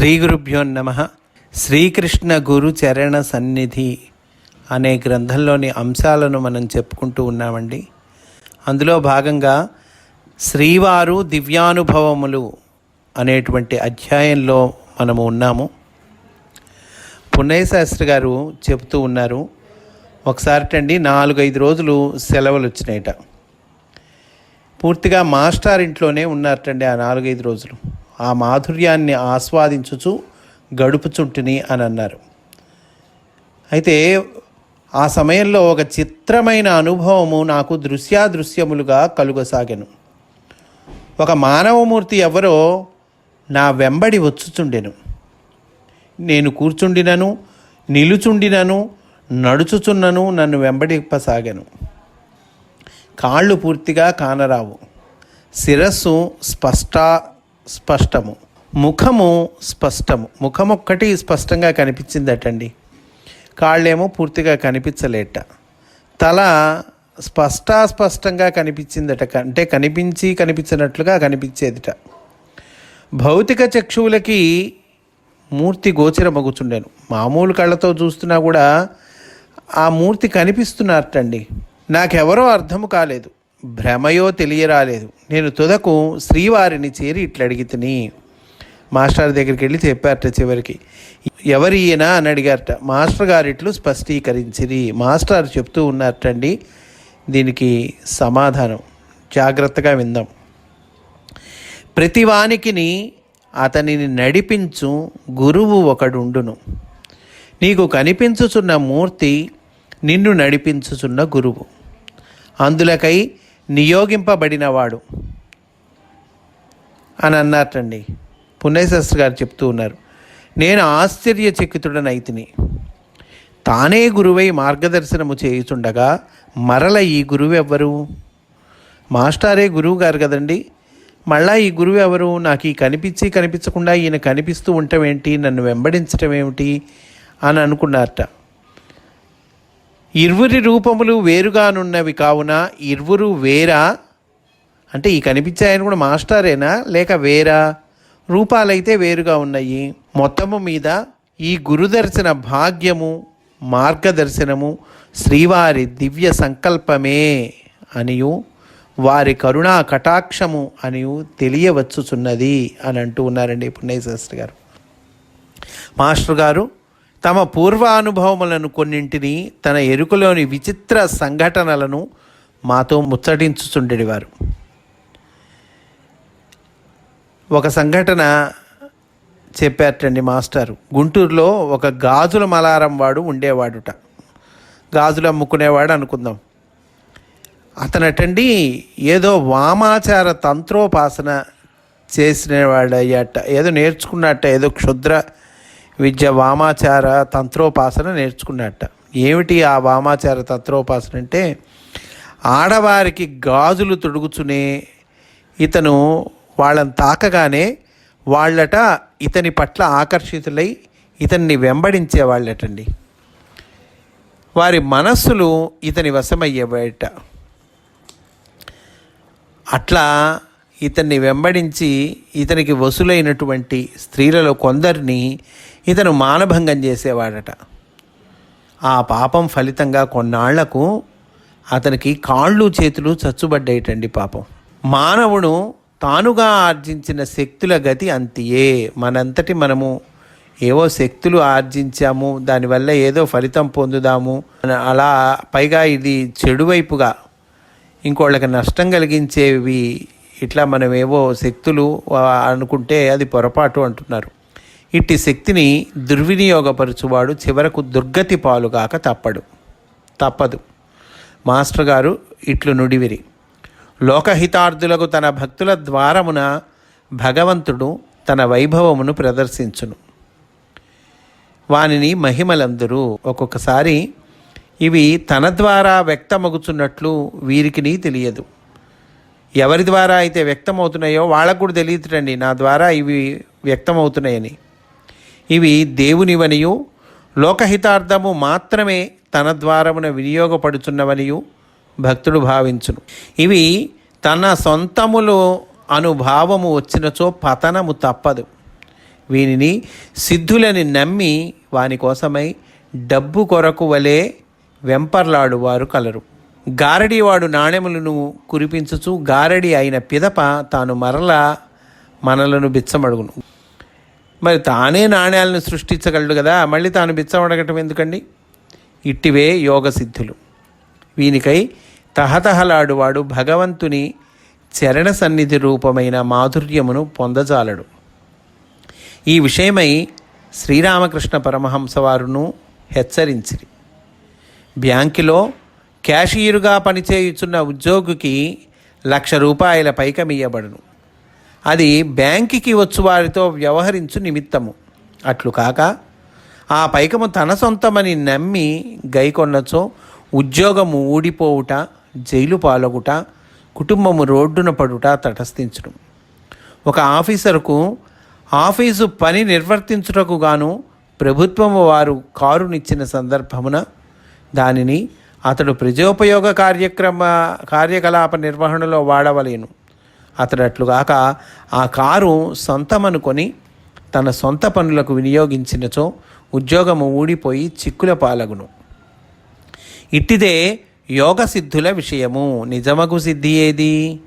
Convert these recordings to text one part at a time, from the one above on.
శ్రీ గురుభ్యో నమ. శ్రీకృష్ణ గురు చరణ సన్నిధి అనే గ్రంథంలోని అంశాలను మనం చెప్పుకుంటూ ఉన్నామండి. అందులో భాగంగా శ్రీవారు దివ్యానుభవములు అనేటువంటి అధ్యాయంలో మనము ఉన్నాము. పున్నయ్య శాస్త్రి గారు చెబుతూ ఉన్నారు ఒకసారిటండి నాలుగైదు రోజులు సెలవులు వచ్చినాయట. పూర్తిగా మాస్టార్ ఇంట్లోనే ఉన్నారటండి ఆ నాలుగైదు రోజులు. ఆ మాధుర్యాన్ని ఆస్వాదించుచు గడుపుచుంటిని అని అన్నారు. అయితే ఆ సమయంలో ఒక చిత్రమైన అనుభవము నాకు దృశ్యాదృశ్యములుగా కలుగసాగాను. ఒక మానవమూర్తి ఎవరో నా వెంబడి వచ్చుచుండెను. నేను కూర్చుండినను నిలుచుండినను నడుచుచున్నను నన్ను వెంబడిపసాగాను. కాళ్ళు పూర్తిగా కానరావు. శిరస్సు స్పష్ట స్పష్టము. ముఖము స్పష్టము. ముఖం ఒక్కటి స్పష్టంగా కనిపించిందటండి. కాళ్ళేమో పూర్తిగా కనిపించలేట. తల స్పష్టాస్పష్టంగా కనిపించిందట. అంటే కనిపించి కనిపించినట్లుగా కనిపించేదిట. భౌతిక చక్షువులకి మూర్తి గోచరమగుచుండెను. మామూలు కళ్ళతో చూస్తున్నా కూడా ఆ మూర్తి కనిపిస్తున్నారటండి. నాకెవరో అర్థము కాలేదు. భ్రమయో తెలియరాలేదు. నేను తుదకు శ్రీవారిని చేరి ఇట్లా తిని మాస్టర్ దగ్గరికి వెళ్ళి చెప్పారట చివరికి. ఎవరి ఈయన అని అడిగారట. మాస్టర్ గారు ఇట్లు స్పష్టీకరించిరి. మాస్టర్ చెప్తూ ఉన్నారటండి. దీనికి సమాధానం. జాగ్రత్తగా విందాం. ప్రతివానికిని అతనిని నడిపించు గురువు ఒకడుండును. నీకు కనిపించుచున్న మూర్తి నిన్ను నడిపించుచున్న గురువు. అందులకై నియోగింపబడినవాడు అని అన్నారటండి. పుణ్యశాస్త్రి గారు చెప్తూ ఉన్నారు నేను ఆశ్చర్యచకితుడనైతిని తానే గురువై మార్గదర్శనము చేయుచుండగా మరల ఈ గురువు ఎవ్వరు? మాస్టారే గురువు గారు కదండి. మళ్ళా ఈ గురువు ఎవరు? నాకు ఈ కనిపించి కనిపించకుండా ఈయన కనిపిస్తూ ఉండటం ఏంటి నన్ను వెంబడించటం ఏమిటి అని అనుకున్నారట. ఇరువురి రూపములు వేరుగానున్నవి కావున ఇరువురు వేరా? అంటే ఈ కనిపించే ఆయన కూడా మాస్టరేనా? లేక వేరా? రూపాలైతే వేరుగా ఉన్నాయి. మొత్తము మీద ఈ గురుదర్శన భాగ్యము మార్గదర్శనము శ్రీవారి దివ్య సంకల్పమే అనియు వారి కరుణా కటాక్షము అనియు తెలియవచ్చుచున్నది అని అంటూ ఉన్నారండి పుణ్యశాస్త్రి గారు. మాస్టర్ గారు తమ పూర్వానుభవములను కొన్నింటిని తన ఎరుకలోని విచిత్ర సంఘటనలను మాతో ముచ్చటించుచుండేవారు ఒక సంఘటన చెప్పారటండి మాస్టారు. గుంటూరులో ఒక గాజుల మలారం వాడు ఉండేవాడుట. గాజులు అమ్ముకునేవాడు అనుకుందాం. అతనటండి ఏదో వామాచార తంత్రోపాసన చేసినవాడు ఏదో నేర్చుకున్నట్ట ఏదో క్షుద్ర విద్య వామాచార తంత్రోపాసన నేర్చుకున్నట్ట. ఏమిటి ఆ వామాచార తంత్రోపాసన అంటే ఆడవారికి గాజులు తొడుగుచునే ఇతను వాళ్ళని తాకగానే వాళ్ళట ఇతని పట్ల ఆకర్షితులై ఇతన్ని వెంబడించే వాళ్ళటండి. వారి మనస్సులు ఇతని వశమయ్యేవాట. అట్లా ఇతన్ని వెంబడించి ఇతనికి వసులైనటువంటి స్త్రీలలో కొందరిని ఇతను మానభంగం చేసేవాడట. ఆ పాపం ఫలితంగా కొన్నాళ్ళకు అతనికి కాళ్ళు చేతులు చచ్చుబడ్డాయిటండి పాపం. మానవుడు తానుగా ఆర్జించిన శక్తుల గతి అంతియే. మనంతటి మనము ఏవో శక్తులు ఆర్జించాము దానివల్ల ఏదో ఫలితం పొందుదాము. అలా పైగా ఇది చెడువైపుగా ఇంకోళ్ళకి నష్టం కలిగించేవి ఇట్లా మనమేవో శక్తులు అనుకుంటే అది పొరపాటు అంటున్నారు. ఇట్టి శక్తిని దుర్వినియోగపరచువాడు చివరకు దుర్గతి పాలుగాక తప్పడు. తప్పదు. మాస్టర్ గారు ఇట్లు నుడివిరి. లోకహితార్థులకు తన భక్తుల ద్వారమున భగవంతుడు తన వైభవమును ప్రదర్శించును. వానిని మహిమలందరూ ఒక్కొక్కసారి ఇవి తన ద్వారా వ్యక్తమగుచున్నట్లు వీరికి తెలియదు. ఎవరి ద్వారా అయితే వ్యక్తమవుతున్నాయో వాళ్ళకు కూడా తెలియదుటండి. నా ద్వారా ఇవి వ్యక్తమవుతున్నాయని. ఇవి దేవునివనియు లోకహితార్థము మాత్రమే తన ద్వారమున వినియోగపడుచున్నవనియు భక్తుడు భావించును. ఇవి తన సొంతములో అనుభావము వచ్చినచో పతనము తప్పదు. వీనిని సిద్ధులని నమ్మి వాని కోసమై డబ్బు కొరకు వలె వెంపర్లాడువారు కలరు. గారడీవాడు నాణెములను కురిపించుచు గారడి అయిన పిదప తాను మరలా మనలను బిచ్చమడుగును. మరి తానే నాణ్యాలను సృష్టించగలడు కదా మళ్ళీ తాను బిచ్చమడగటం ఎందుకండి? ఇట్టివే యోగ సిద్ధులు వీనికై తహతహలాడువాడు భగవంతుని చరణ సన్నిధి రూపమైన మాధుర్యమును పొందజాలడు. ఈ విషయమై శ్రీరామకృష్ణ పరమహంస వారును హెచ్చరించిరి. బ్యాంకులో క్యాషియరుగా పనిచేయుచున్న ఉద్యోగికి లక్ష రూపాయల పైకమియ్యబడును. అది బ్యాంకుకి వచ్చు వారితో వ్యవహరించు నిమిత్తము. అట్లు కాక ఆ పైకము తన సొంతమని నమ్మి గైకొన్నచో ఉద్యోగము ఊడిపోవుట జైలు పాలగుట కుటుంబము రోడ్డున పడుట తటస్థించడం ఒక ఆఫీసర్కు ఆఫీసు పని నిర్వర్తించుటకు గాను ప్రభుత్వము వారు కారునిచ్చిన సందర్భమున దానిని అతడు ప్రజోపయోగ కార్యక్రమ కార్యకలాప నిర్వహణలో వాడవలేను. అతడు అట్లుగాక ఆ కారు సొంతమనుకొని తన సొంత పనులకు వినియోగించినచో ఉద్యోగము ఊడిపోయి చిక్కుల పాలగును. ఇట్టిదే యోగ సిద్ధుల విషయము. నిజమగు సిద్ధి ఏది?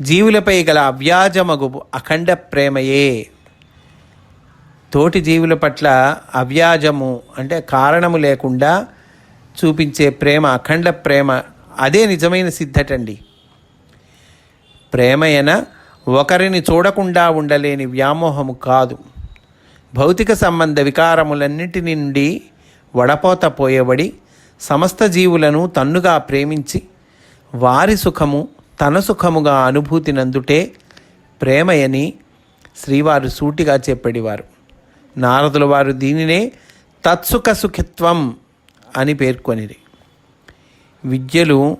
జీవులపై గల అవ్యాజమగు అఖండ ప్రేమయే. తోటి జీవుల పట్ల అవ్యాజము అంటే కారణము లేకుండా చూపించే ప్రేమ అఖండ ప్రేమ అదే నిజమైన సిద్ధటండి. ప్రేమయన ఒకరిని చూడకుండా ఉండలేని వ్యామోహము కాదు. భౌతిక సంబంధ వికారములన్నిటి నుండి వడపోత పోయబడి సమస్త జీవులను తన్నుగా ప్రేమించి వారి సుఖము తన సుఖముగా అనుభూతి నందుటే ప్రేమయని శ్రీవారు సూటిగా చెప్పేవారు. నారదుల వారు దీనినే తత్సుఖ సుఖిత్వం అని పేర్కొనిది విద్యలు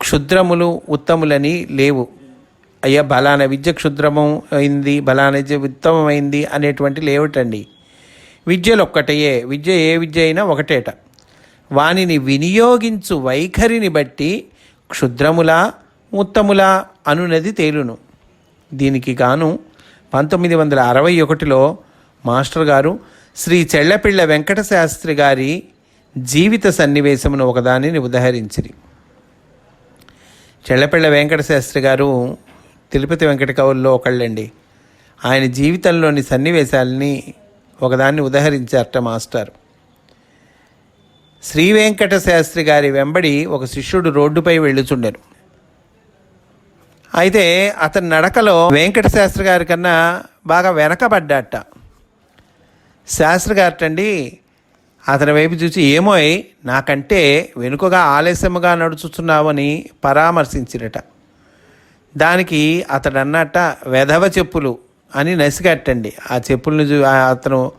క్షుద్రములు ఉత్తములని లేవు. అయ్యా బలాన విద్య క్షుద్రము అయింది బలాన విద్య ఉత్తమమైంది అనేటువంటి లేవటండి. విద్యలు ఒక్కటయే విద్య ఏ విద్య అయినా ఒకటేట. వానిని వినియోగించు వైఖరిని బట్టి క్షుద్రములా ఉత్తములా అనునది తేలును. దీనికి గాను పంతొమ్మిది వందల అరవై ఒకటిలో మాస్టర్ గారు శ్రీ చెళ్ళపిళ్ళ వెంకటశాస్త్రి గారి జీవిత సన్నివేశమును ఒకదానిని ఉదహరించిరి. చెళ్ళపిళ్ళ వెంకటశాస్త్రి గారు తిరుపతి వెంకట కవుల్లో ఒకళ్ళండి. ఆయన జీవితంలోని సన్నివేశాలని ఒకదాన్ని ఉదహరించారట మాస్టర్. శ్రీ వెంకట శాస్త్రి గారి వెంబడి ఒక శిష్యుడు రోడ్డుపై వెళ్ళుచుండెను. అయితే అతని నడకలో వెంకట శాస్త్రి గారి కన్నా బాగా వెనకబడ్డాట. శాస్త్రి గారటండి అతని వైపు చూసి ఏమోయ్ నాకంటే వెనుకగా ఆలస్యముగా నడుచుతున్నావని పరామర్శించినట దానికి అతడన్నట వెధవ చెప్పులు అని నసిగట్టండి. ఆ చెప్పులను చూ అతను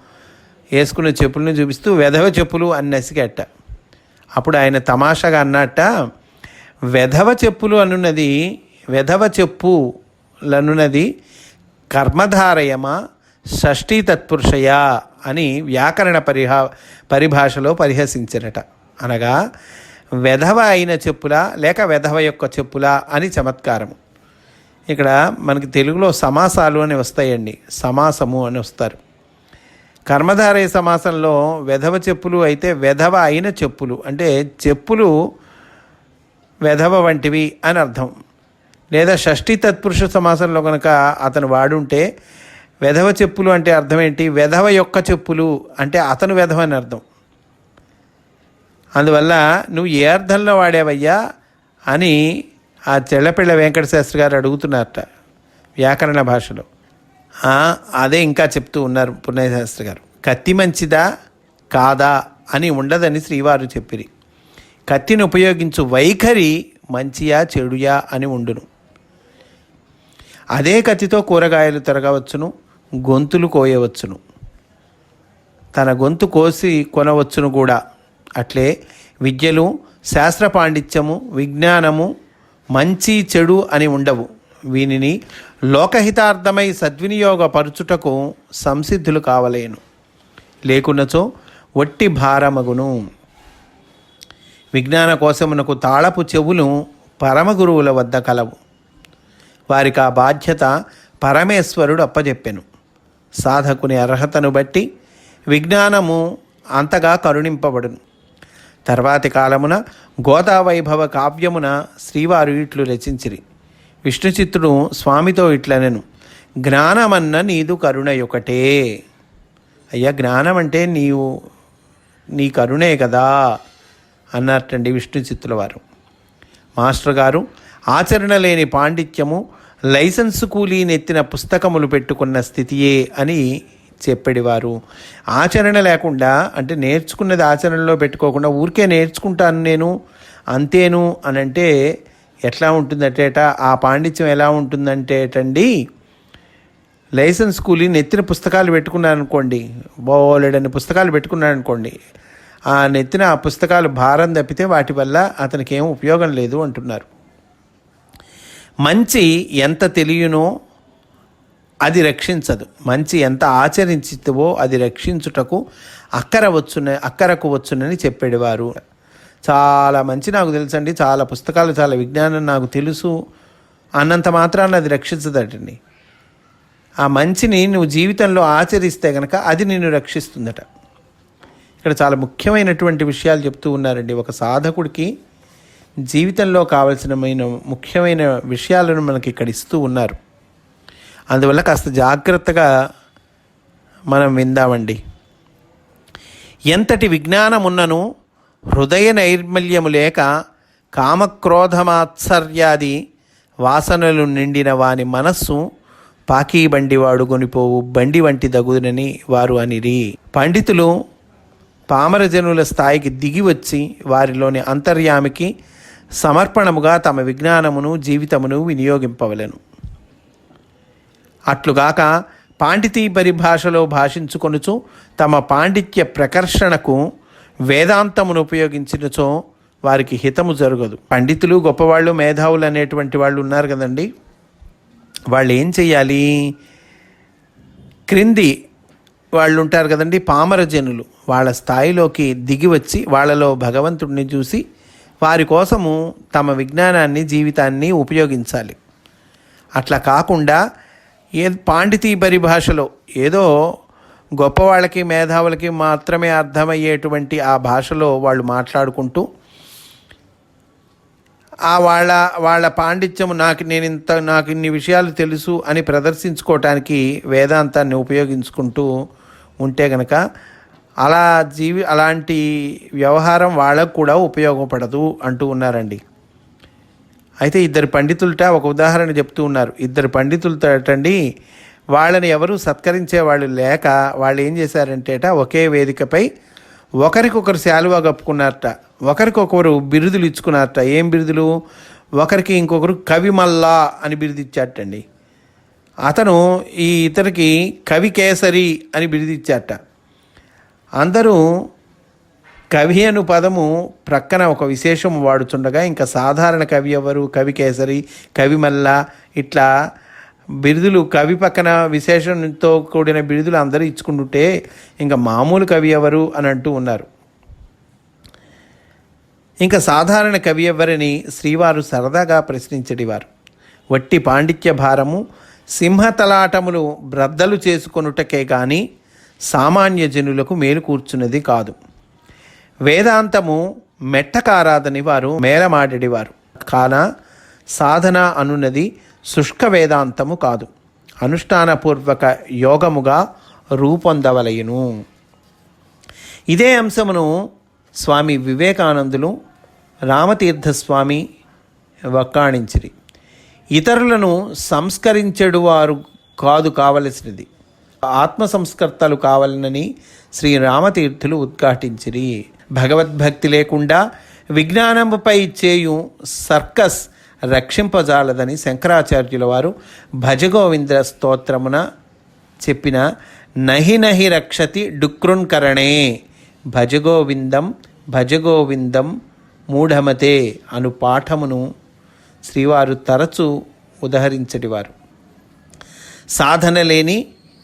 వేసుకున్న చెప్పులను చూపిస్తూ వెధవ చెప్పులు అని నసిగట్ట. అప్పుడు ఆయన తమాషాగా అన్నట్ట వెధవ చెప్పులు అనున్నది వెధవ చెప్పులనున్నది కర్మధారయమా? షష్ఠీ తత్పురుషయా అని వ్యాకరణ పరిహా పరిభాషలో పరిహసించినట. అనగా వెధవ అయిన చెప్పులా లేక వెధవ యొక్క చెప్పులా అని చమత్కారము. ఇక్కడ మనకి తెలుగులో సమాసాలు అని వస్తాయండి. సమాసము అని వస్తారు. కర్మధారయ సమాసంలో వెధవ చెప్పులు అయితే వెధవ అయిన చెప్పులు. అంటే చెప్పులు వెధవ వంటివి అని అర్థం. లేదా షష్ఠీ తత్పురుష సమాసంలో కనుక అతను వాడుంటే వెధవ చెప్పులు అంటే అర్థం ఏంటి? వెధవ యొక్క చెప్పులు అంటే అతను వెధవ అని అర్థం. అందువల్ల నువ్వు ఏ అర్థంలో వాడావయ్యా అని ఆ చెల్లపిళ్ళ వెంకట శాస్త్రి గారు అడుగుతున్నారట వ్యాకరణ భాషలో. అదే ఇంకా చెప్తూ ఉన్నారు పుణ్యశాస్త్రి శాస్త్రి గారు. కత్తి మంచిదా? కాదా? అని ఉండదని శ్రీవారు చెప్పిరి. కత్తిని ఉపయోగించు వైఖరి మంచియా చెడుయా అని ఉండును. అదే కత్తితో కూరగాయలు తరగవచ్చును. గొంతులు కోయవచ్చును. తన గొంతు కోసి కొనవచ్చును కూడా. అట్లే విద్యలు శాస్త్ర పాండిత్యము విజ్ఞానము మంచి చెడు అని ఉండవు. వీనిని లోకహితార్థమై సద్వినియోగపరుచుటకు సంసిద్ధులు కావలేను. లేకున్నచో ఒట్టి భారమగును. విజ్ఞాన కోశమునకు తాళపు చెవులు పరమగురువుల వద్ద కలవు. వారికి ఆ బాధ్యత పరమేశ్వరుడు అప్పజెప్పెను. సాధకుని అర్హతను బట్టి విజ్ఞానము అంతగా కరుణింపబడును. తర్వాతి కాలమున గోదావైభవ కావ్యమున శ్రీవారు ఇట్లు రచించిరి. విష్ణుచిత్తుడు స్వామితో ఇట్లనెను జ్ఞానమన్న నీదు కరుణ ఒకటే అయ్యా జ్ఞానం అంటే నీవు నీ కరుణే కదా అన్నట్టండి విష్ణుచిత్తుల వారు. మాస్టర్ గారు ఆచరణ లేని పాండిత్యము లైసెన్సు కూలీ నెత్తిన పుస్తకములు పెట్టుకున్న స్థితియే అని చెప్పేవారు. ఆచరణ లేకుండా అంటే నేర్చుకున్నది ఆచరణలో పెట్టుకోకుండా ఊరికే నేర్చుకుంటాను నేను అంతేను అని అంటే ఎట్లా ఉంటుందంటేట ఆ పాండిత్యం ఎలా ఉంటుందంటేటండి లైసెన్స్ కూలీ నెత్తిన పుస్తకాలు పెట్టుకున్నాను అనుకోండి బోలెడని పుస్తకాలు పెట్టుకున్నాను అనుకోండి ఆ నెత్తిన ఆ పుస్తకాలు భారం తప్పితే వాటి వల్ల అతనికి ఏం ఉపయోగం లేదు అంటున్నారు. మంచి ఎంత తెలియనో అది రక్షించదు. మంచి ఎంత ఆచరించివో అది రక్షించుటకు అక్కర వచ్చున అక్కరకు వచ్చునని చెప్పేవారు చాలా మంచి నాకు తెలుసండి. చాలా పుస్తకాలు చాలా విజ్ఞానం నాకు తెలుసు. అన్నంత మాత్రాన అది రక్షించదటండి. ఆ మంచిని నువ్వు జీవితంలో ఆచరిస్తే కనుక అది నిన్ను రక్షిస్తుందట. ఇక్కడ చాలా ముఖ్యమైనటువంటి విషయాలు చెప్తూ ఉన్నారండి. ఒక సాధకుడికి జీవితంలో కావలసినమైన ముఖ్యమైన విషయాలను మనకి ఇక్కడ ఇస్తూ ఉన్నారు. అందువల్ల కాస్త జాగ్రత్తగా మనం విందామండి. ఎంతటి విజ్ఞానమున్నను హృదయ నైర్మల్యము లేక కామక్రోధమాత్సర్యాది వాసనలు నిండిన వాని మనస్సు పాకీ బండివాడు కొనిపోవు బండి వంటి దగునని వారు అనిరి. పండితులు పామరజనుల స్థాయికి దిగి వచ్చి వారిలోని అంతర్యామికి సమర్పణముగా తమ విజ్ఞానమును జీవితమును వినియోగింపవలెను. అట్లుగాక పాండితీ పరిభాషలో భాషించుకొనుచు తమ పాండిత్య ప్రకర్షణకు వేదాంతమును ఉపయోగించినచో వారికి హితము జరగదు. పండితులు గొప్పవాళ్ళు మేధావులు అనేటువంటి వాళ్ళు ఉన్నారు కదండి. వాళ్ళు ఏం చెయ్యాలి? క్రింది వాళ్ళు ఉంటారు కదండి పామర జనులు వాళ్ళ స్థాయిలోకి దిగి వచ్చి వాళ్ళలో భగవంతుడిని చూసి వారి కోసము తమ విజ్ఞానాన్ని జీవితాన్ని ఉపయోగించాలి. అట్లా కాకుండా ఏ పాండితీ పరిభాషలో ఏదో గొప్పవాళ్ళకి మేధావులకి మాత్రమే అర్థమయ్యేటువంటి ఆ భాషలో వాళ్ళు మాట్లాడుకుంటూ ఆ వాళ్ళ వాళ్ళ పాండిత్యము నాకు నేను ఇంత నాకు ఇన్ని విషయాలు తెలుసు అని ప్రదర్శించుకోవటానికి వేదాంతాన్ని ఉపయోగించుకుంటూ ఉంటే గనక అలా జీవి అలాంటి వ్యవహారం వాళ్ళకు కూడా ఉపయోగపడదు అంటూ ఉన్నారండి. అయితే ఇద్దరు పండితులట ఒక ఉదాహరణ చెప్తూ ఉన్నారు. ఇద్దరు పండితులతోటండి వాళ్ళని ఎవరు సత్కరించే వాళ్ళు లేక వాళ్ళు ఏం చేశారంటేట ఒకే వేదికపై ఒకరికొకరు శాలువా కప్పుకున్నారట. ఒకరికొకరు బిరుదులు ఇచ్చుకున్నారట. ఏం బిరుదులు? ఒకరికి ఇంకొకరు కవిమల్లా అని బిరుదిచ్చారటండి అతను ఈ ఇతనికి కవి కేసరి అని బిరుదిచ్చారట అందరూ కవి అను పదము ప్రక్కన ఒక విశేషం వాడుతుండగా ఇంకా సాధారణ కవి ఎవరు? కవి కేసరి కవి మల్ల ఇట్లా బిరుదులు కవి పక్కన విశేషంతో కూడిన బిరుదులు అందరూ ఇచ్చుకుంటుంటే ఇంకా మామూలు కవి ఎవరు అని అంటూ ఉన్నారు. ఇంకా సాధారణ కవి ఎవరని శ్రీవారు సరదాగా ప్రశ్నించడివారు వట్టి పాండిత్య భారము సింహతలాటములు బ్రద్దలు చేసుకొనుటకే కానీ సామాన్య జనులకు మేలుకూర్చున్నది కాదు. వేదాంతము మెట్టకారాధని వారు మేలమాడేవారు కాన సాధన అనున్నది శుష్క వేదాంతము కాదు. అనుష్ఠానపూర్వక యోగముగా రూపొందవలయును. ఇదే అంశమును స్వామి వివేకానందులు రామతీర్థస్వామి వక్కాణించిరి. ఇతరులను సంస్కరించెడు వారు కాదు కావలసినది. ఆత్మ సంస్కర్తలు కావాలనని శ్రీరామతీర్థులు ఉద్ఘాటించిరి. భగవద్భక్తి లేకుండా విజ్ఞానముపై చేయు సర్కస్ రక్షింపజాలదని శంకరాచార్యుల వారు భజగోవింద స్తోత్రమున చెప్పిన నహి నహి రక్షతి డుక్రున్కరణే భజగోవిందం భజగోవిందం మూఢమతే అను పాఠమును శ్రీవారు తరచూ ఉదహరించడివారు సాధన లేని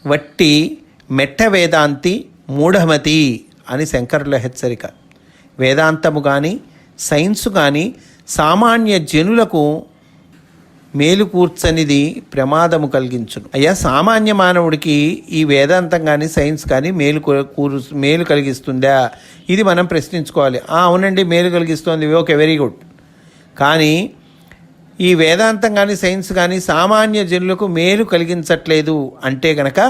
వట్టి మెట్ట వేదాంతి మూఢమతి అని శంకరుల హెచ్చరిక. వేదాంతము కానీ సైన్సు కానీ సామాన్య జనులకు మేలు కూర్చనిది ప్రమాదము కలిగించును. అయ్యా సామాన్య మానవుడికి ఈ వేదాంతం కానీ సైన్స్ కానీ మేలు కూరు మేలు కలిగిస్తుందా? ఇది మనం ప్రశ్నించుకోవాలి. అవునండి మేలు కలిగిస్తుంది. Okay very good. కానీ ఈ వేదాంతం కానీ సైన్స్ కానీ సామాన్య జనులకు మేలు కలిగించట్లేదు అంటే గనక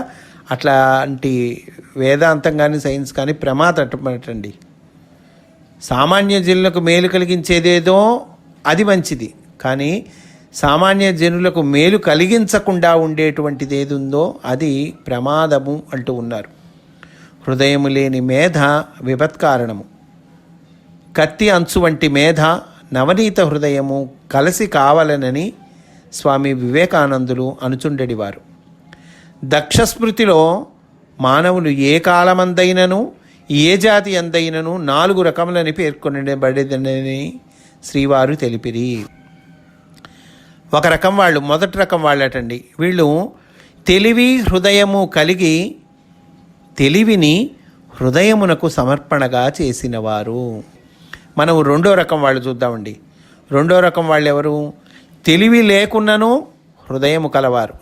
అట్లాంటి వేదాంతం కానీ సైన్స్ కానీ ప్రమాదటండి సామాన్య జనులకు మేలు కలిగించేదేదో అది మంచిది. కానీ సామాన్య జనులకు మేలు కలిగించకుండా ఉండేటువంటిది ఏది ఉందో అది ప్రమాదము అంటూ ఉన్నారు. హృదయము లేని మేధ విపత్కారణము. కత్తి అంచు వంటి మేధ నవనీత హృదయము కలిసి కావాలనని స్వామి వివేకానందులు అనుచుండెడివారు. దక్షస్మృతిలో మానవులు ఏ కాలమందైనను ఏ జాతి అందైనను నాలుగు రకములని పేర్కొనబడేదని శ్రీవారు తెలిపిరి. ఒక రకం వాళ్ళు మొదటి రకం వాళ్ళటండి. వీళ్ళు తెలివి హృదయము కలిగి తెలివిని హృదయమునకు సమర్పణగా చేసినవారు. మనం రెండో రకం వాళ్ళు చూద్దామండి. రెండో రకం వాళ్ళు ఎవరు తెలివి లేకున్నను హృదయము కలవారు.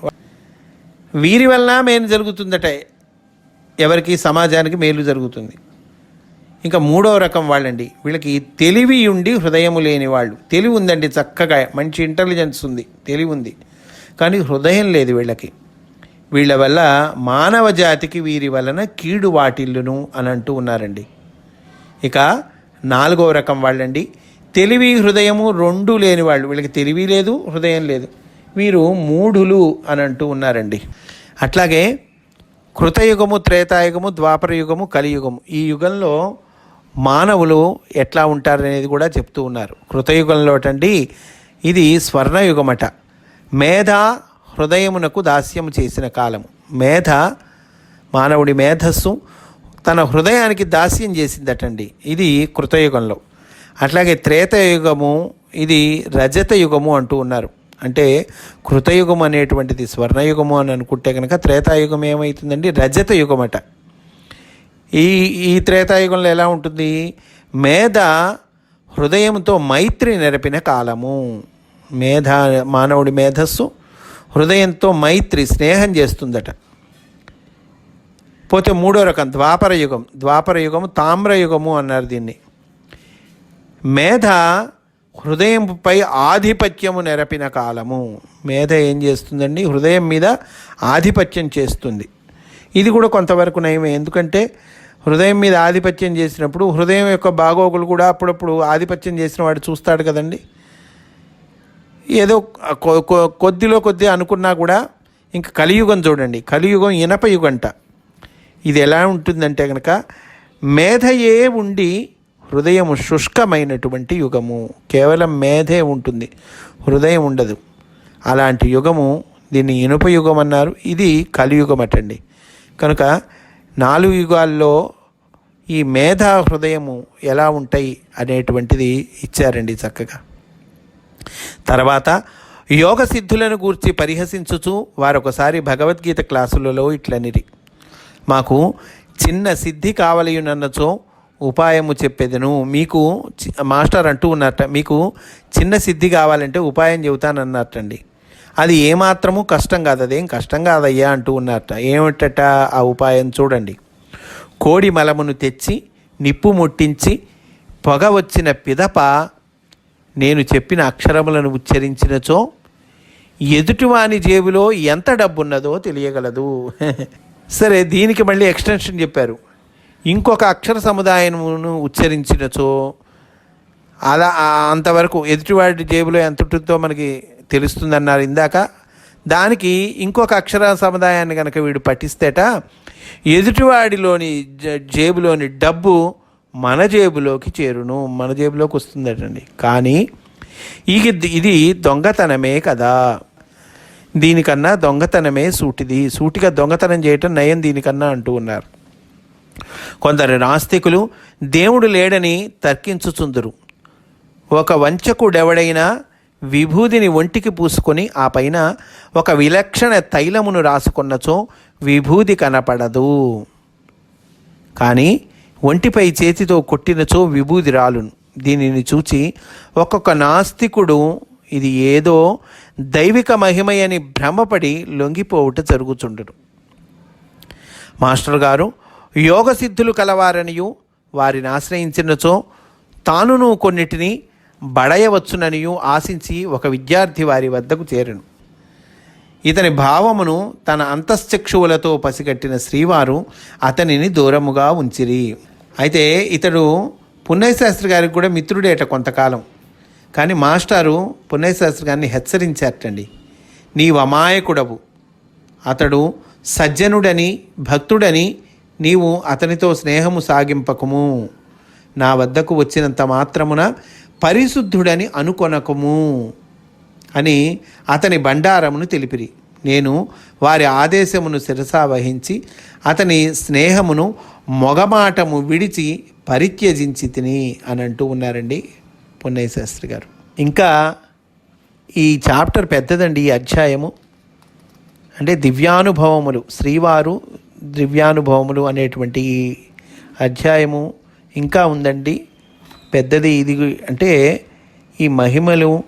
వీరి వల్ల మేలు జరుగుతుందట. ఎవరికి? సమాజానికి మేలు జరుగుతుంది. ఇంకా మూడో రకం వాళ్ళండి. వీళ్ళకి తెలివి ఉండి హృదయము లేని వాళ్ళు. తెలివి ఉందండి చక్కగా. మంచి ఇంటెలిజెన్స్ ఉంది. తెలివి ఉంది. కానీ హృదయం లేదు వీళ్ళకి. వీళ్ళ వల్ల మానవ జాతికి వీరి వలన కీడు వాటిల్లును అని అంటూ ఉన్నారండి. ఇక నాలుగో రకం వాళ్ళండి. తెలివి హృదయము రెండు లేని వాళ్ళు. వీళ్ళకి తెలివి లేదు హృదయం లేదు. వీరు మూఢులు అని అంటూ ఉన్నారండి. అట్లాగే కృతయుగము త్రేతాయుగము ద్వాపరయుగము కలియుగము. ఈ యుగంలో మానవులు ఎట్లా ఉంటారనేది కూడా చెప్తూ ఉన్నారు. కృతయుగంలో అండి ఇది స్వర్ణయుగమట. మేధ హృదయమునకు దాస్యము చేసిన కాలము. మేధ మానవుడి మేధస్సు తన హృదయానికి దాస్యం చేసిందటండి. ఇది కృతయుగంలో. అట్లాగే త్రేతయుగము ఇది రజత యుగము అంటూ ఉన్నారు. అంటే కృతయుగం అనేటువంటిది స్వర్ణయుగము అని అనుకుంటే కనుక త్రేతాయుగం ఏమవుతుందండి రజత యుగమట ఈ ఈ త్రేతాయుగంలో ఎలా ఉంటుంది? మేధ హృదయంతో మైత్రి నెరపిన కాలము. మేధ మానవుడి మేధస్సు హృదయంతో మైత్రి స్నేహం చేస్తుందట. పోతే మూడో రకం ద్వాపర యుగం. ద్వాపర యుగము తామ్ర యుగము అన్నారు దీన్ని. మేధ హృదయంపై ఆధిపత్యము నెరపిన కాలము. మేధ ఏం చేస్తుందండి? హృదయం మీద ఆధిపత్యం చేస్తుంది. ఇది కూడా కొంతవరకు నయమే. ఎందుకంటే హృదయం మీద ఆధిపత్యం చేసినప్పుడు హృదయం యొక్క బాగోగులు కూడా అప్పుడప్పుడు ఆధిపత్యం చేసిన వాడు చూస్తాడు కదండి. ఏదో కొ- కొ- కొద్దిలో కొద్ది అనుకున్నా కూడా ఇంకా కలియుగం చూడండి. కలియుగం ఇనప యుగంట. ఇది ఎలా ఉంటుందంటే కనుక మేధయే ఉండి హృదయము శుష్కమైనటువంటి యుగము. కేవలం మేధే ఉంటుంది. హృదయం ఉండదు. అలాంటి యుగము దీన్ని ఇనుప యుగం అన్నారు. ఇది కలియుగం అటండి. కనుక నాలుగు యుగాల్లో ఈ మేధ హృదయము ఎలా ఉంటాయి అనేటువంటిది ఇచ్చారండి చక్కగా. తర్వాత యోగ సిద్ధులను గూర్చి పరిహసించుచు వారొకసారి భగవద్గీత క్లాసులలో ఇట్లనిరి. మాకు చిన్న సిద్ధి కావలయునన్నచో ఉపాయము చెప్పేదను. మీకు చి- మాస్టర్ అంటూ ఉన్నట్ట మీకు చిన్న సిద్ధి కావాలంటే ఉపాయం చెబుతానన్నట్టండి అది ఏమాత్రము కష్టం కాదు అదేం కష్టం కాదయ్యా అంటూ ఉన్నట్ట ఏమిటట ఆ ఉపాయం చూడండి. కోడి మలమును తెచ్చి నిప్పు ముట్టించి పొగ వచ్చిన పిదప నేను చెప్పిన అక్షరములను ఉచ్చరించినచో ఎదుటివాని జేబులో ఎంత డబ్బున్నదో తెలియగలదు. సరే దీనికి మళ్ళీ ఎక్స్టెన్షన్ చెప్పారు. ఇంకొక అక్షర సముదాయమును ఉచ్చరించినచో అలా అంతవరకు ఎదుటివాడి జేబులో ఎంత ఉంటుందో మనకి తెలుస్తుందన్నారు ఇందాక. దానికి ఇంకొక అక్షర సముదాయాన్ని కనుక వీడు పఠిస్తేట ఎదుటివాడిలోని జేబులోని డబ్బు మన జేబులోకి చేరును మన జేబులోకి వస్తుందటండి. కానీ ఇది ఇది దొంగతనమే కదా. దీనికన్నా దొంగతనమే సూటిది. సూటిగా దొంగతనం చేయటం నయం దీనికన్నా అంటూ ఉన్నారు. కొందరు నాస్తికులు దేవుడు లేడని తర్కించుచుందురు. ఒక వంచకుడెవడైనా విభూదిని ఒంటికి పూసుకొని ఆ పైన ఒక విలక్షణ తైలమును రాసుకున్నచో విభూది కనపడదు. కానీ ఒంటిపై చేతితో కొట్టినచో విభూది రాలును. దీనిని చూచి ఒక్కొక్క నాస్తికుడు ఇది ఏదో దైవిక మహిమయని భ్రమపడి లొంగిపోవుట జరుగుచుండును. మాస్టర్ గారు యోగ సిద్ధులు కలవారనియు వారిని ఆశ్రయించినచో తానును కొన్నిటిని బడయవచ్చుననియు ఆశించి ఒక విద్యార్థి వారి వద్దకు చేరను. ఇతని భావమును తన అంతశ్చక్షువులతో పసిగట్టిన శ్రీవారు అతనిని దూరముగా ఉంచిరి. అయితే ఇతడు పున్నయ్యశాస్త్రి గారికి కూడా మిత్రుడేట కొంతకాలం. కానీ మాస్టారు పున్నయ్యశాస్త్రి గారిని హెచ్చరించారటండి. నీవు అమాయకుడవు. అతడు సజ్జనుడని భక్తుడని నీవు అతనితో స్నేహము సాగింపకము. నా వద్దకు వచ్చినంత మాత్రమున పరిశుద్ధుడని అనుకొనకము అని అతని బండారమును తెలిపిరి. నేను వారి ఆదేశమును శిరసా వహించి అతని స్నేహమును మొగమాటము విడిచి పరిత్యజించి తిని అని అంటూ ఉన్నారండి. పున్నయ్య శాస్త్రి గారు. ఇంకా ఈ చాప్టర్ పెద్దదండి ఈ అధ్యాయము. అంటే దివ్యానుభవములు శ్రీవారు దివ్యానుభవములు అనేటువంటి ఈ అధ్యాయము ఇంకా ఉందండి. పెద్దది ఇది అంటే ఈ మహిమలు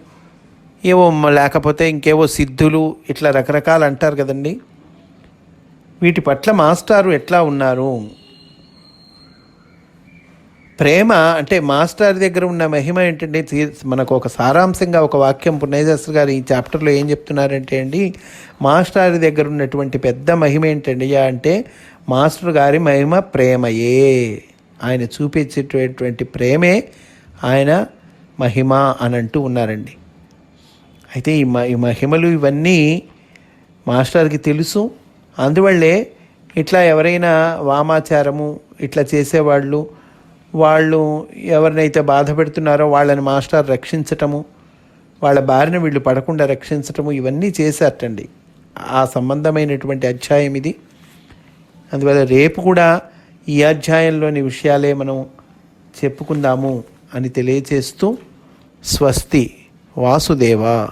ఏవో లేకపోతే ఇంకేవో సిద్ధులు ఇట్లా రకరకాలు అంటారు కదండి. వీటి పట్ల మాస్టారు ఎట్లా ఉన్నారు? ప్రేమ అంటే మాస్టర్ దగ్గర ఉన్న మహిమ ఏంటంటే మనకు ఒక సారాంశంగా ఒక వాక్యం పుణ్యశాస్త్రి గారు ఈ చాప్టర్లో ఏం చెప్తున్నారంటే అండి మాస్టర్ దగ్గర ఉన్నటువంటి పెద్ద మహిమ ఏంటండి? అంటే మాస్టర్ గారి మహిమ ప్రేమయే. ఆయన చూపించేటటువంటి ప్రేమే ఆయన మహిమ అని అంటూ ఉన్నారండి. అయితే ఈ మ ఈ మహిమలు ఇవన్నీ మాస్టర్కి తెలుసు. అందువల్లే ఇట్లా ఎవరైనా వామాచారము ఇట్లా చేసేవాళ్ళు వాళ్ళు ఎవరినైతే బాధ పెడుతున్నారో వాళ్ళని మాస్టర్ రక్షించటము వాళ్ళ బారిన వీళ్ళు పడకుండా రక్షించటము ఇవన్నీ చేశారటండి. ఆ సంబంధమైనటువంటి అధ్యాయం ఇది. అందువల్ల రేపు కూడా ఈ అధ్యాయంలోని విషయాలే మనం చెప్పుకుందాము అని తెలియచేస్తూ స్వస్తి వాసుదేవ.